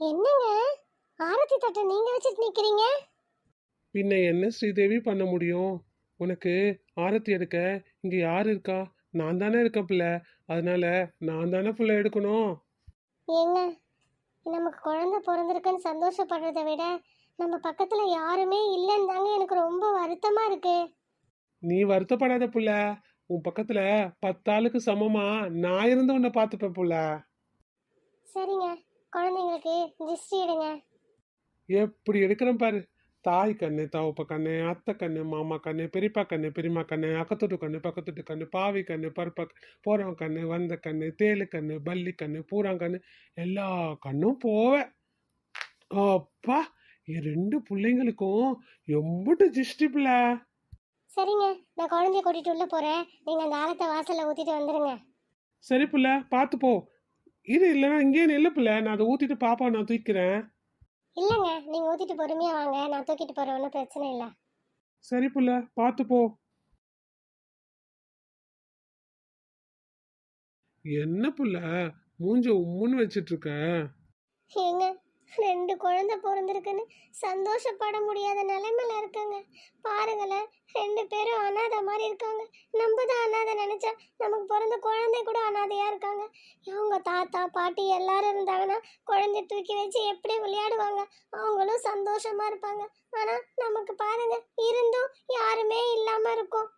என்னங்க? ஆரத்தி தட்டை நீங்க வச்சுட்டு நிக்கிறீங்க? பின்ன என்ன ஸ்ரீதேவி பண்ண முடியும்? உனக்கு ஆரத்தி எடுக்க இங்க யார் இருக்கா? நான் தானே இருக்கேன் பிள்ளை. அதனால நான் தானே பிள்ளை எடுக்கணும். ஏங்க நமக்கு குழந்தை பிறந்திருக்குன்னு சந்தோஷப்படுறதை விட நம்ம பக்கத்துல யாருமே இல்லைன்னு தாங்க எனக்கு ரொம்ப வருத்தமா இருக்கு. நீ வருத்தப்படாத புள்ள. உன் பக்கத்துல பத்தாளுக்கு சமமா நான் இருந்து உன்னை பார்த்துப்பேன் புள்ள. சரிங்க. குழந்தைங்களுக்கு திருஷ்டி எடுங்க. எப்படி எடுக்கிறேன் பாரு. தாய் கண்ணு தவப்ப கண்ணு அத்தை கண்ணு மாமா கண்ணு பெரியப்பா கண்ணு பெரியம்மா கண்ணு அக்கத்தொட்டு கண்ணு பக்கத்தொட்டு கண்ணு பாவி கண்ணு பருப்ப போறவன் கண்ணு வந்த கண்ணு தேலு கண்ணு பல்லி கண்ணு பூராங்கண்ணு எல்லா கண்ணும் போவேன் அப்பா ரெண்டு பிள்ளைங்களுக்கும் எம்பிட்டு ஜிஷ்டி பிள்ளை. சரிங்க நான் குழந்தைய கூட்டிட்டு உள்ள போறேன். நீங்க அந்த ஆலத்தை வாசல்ல ஊத்திட்டு வந்துருங்க. சரி புள்ள பார்த்து போ. இது இல்லைன்னா இங்கேயே நில்லு பிள்ளை நான் அதை ஊத்திட்டு பாப்பா நான் தூக்கிறேன். இல்லைங்க நீங்க ஊத்திட்டு பொறுமையா வாங்க. நான் தூக்கிட்டு போறேன் ஒன்றும் பிரச்சனை இல்லை. சரி புள்ள பார்த்து போ. என்ன புள்ள? மூஞ்ச உம்முன்னு வச்சிட்டு இருக்க ஏங்க ரெண்டு குழந்தை பிறந்திருக்குன்னு சந்தோஷப்பட முடியாத நிலைமையில பாருங்களேன் ரெண்டு பேரும் அனாதை மாதிரி இருக்காங்க. நம்ம தான் அனாதை நினச்சா நமக்கு பிறந்த குழந்தை கூட அனாதையாக இருக்காங்க. இவங்க தாத்தா பாட்டி எல்லாரும் இருந்தாங்கன்னா குழந்தைய தூக்கி வச்சு எப்படி விளையாடுவாங்க? அவங்களும் சந்தோஷமா இருப்பாங்க. ஆனால் நமக்கு பாருங்க இருந்தும் யாருமே இல்லாமல் இருக்கும்.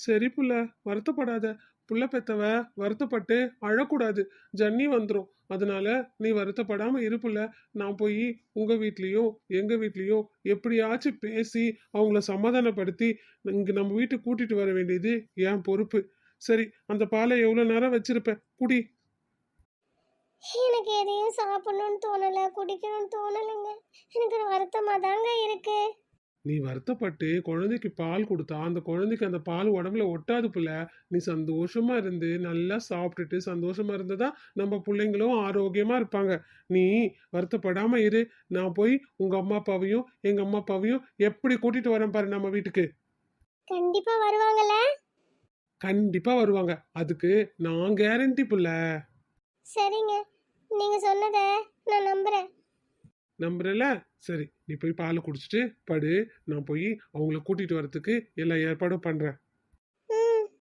சரி புள்ள வருத்தப்படாத. புள்ள பெத்தவ வருத்தப்பட்டு அழக்கூடாது. ஜன்னி வந்துடும் அதனால நீ வருத்தப்படாம இருப்புல நான் போய் உங்க வீட்லயோ எங்க வீட்லயோ எப்படியாச்சும் பேசி அவங்கள சமாதானப்படுத்தி இங்க நம்ம வீட்டுக்கு கூட்டிட்டு வர வேண்டியது என் பொறுப்பு. சரி அந்த பாலை எவ்வளவு நேரம் வச்சிருப்ப? குடி. எனக்கு எதையும் சாப்பிடணும்னு தோணலை குடிக்கணும்னு தோணலைங்க. எனக்கு வருத்தமாக தாங்க இருக்கு. நீ வருத்தப்பட்டு குழந்தைக்கு பால் கொடுத்தா அந்த குழந்தைக்கு அந்த பால் உடம்புல ஒட்டாது புள்ள. நீ சந்தோஷமா இருந்து நல்லா சாப்பிட்டுட்டு சந்தோஷமா இருந்ததா நம்ம பிள்ளைங்களும் ஆரோக்கியமா இருப்பாங்க. நீ வருத்தப்படாம இரு. நான் போய் உங்க அம்மா அப்பாவையும் எங்க அம்மா அப்பாவையும் எப்படி கூட்டிட்டு வரேன் பாரு நம்ம வீட்டுக்கு. கண்டிப்பா வருவாங்கல்ல. கண்டிப்பா வருவாங்க. அதுக்கு நான் கேரண்டி புள்ள. சரிங்க. நீங்க சொன்னதை நான் நம்புறேன். நம்புறல சரி நீ போய் பால் குடிச்சிட்டு படு. நான் போய் அவங்கள கூட்டிகிட்டு வரத்துக்கு எல்லா ஏற்பாடும் பண்ணுறேன்